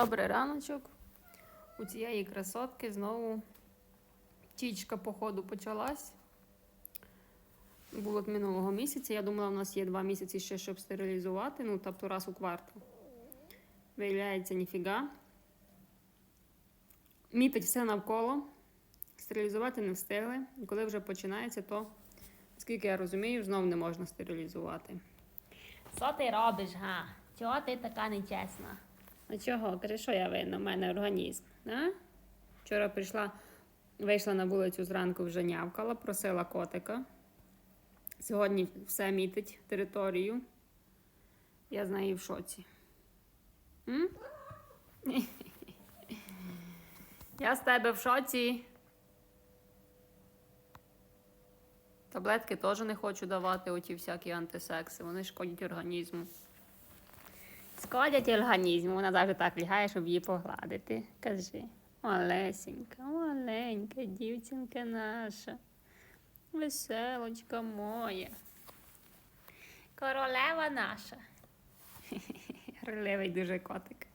Добрий раночок. У цієї красотки знову тічка походу почалась. Було минулого місяця. Я думала, у нас є два місяці ще, щоб стерилізувати, ну тобто раз у квартал. Виявляється, ніфіга. Мітить все навколо. Стерилізувати не встигли. Коли вже починається, то, наскільки я розумію, знов не можна стерилізувати. Що ти робиш, га? Чого ти така нечесна? А чого? Каже, що я винна? У мене організм. А? Вчора прийшла, вийшла на вулицю зранку, вже нявкала, просила котика. Сьогодні все мітить територію. Я з нею в шоці. М? Я з тебе в шоці. Таблетки теж не хочу давати, оті всякі антисекси, вони шкодять організму. Шкодять організму, вона завжди так лягає, щоб її погладити. Кажи, малесенька, маленька дівчинка наша, веселочка моя, Королева наша. Королевий дуже котик.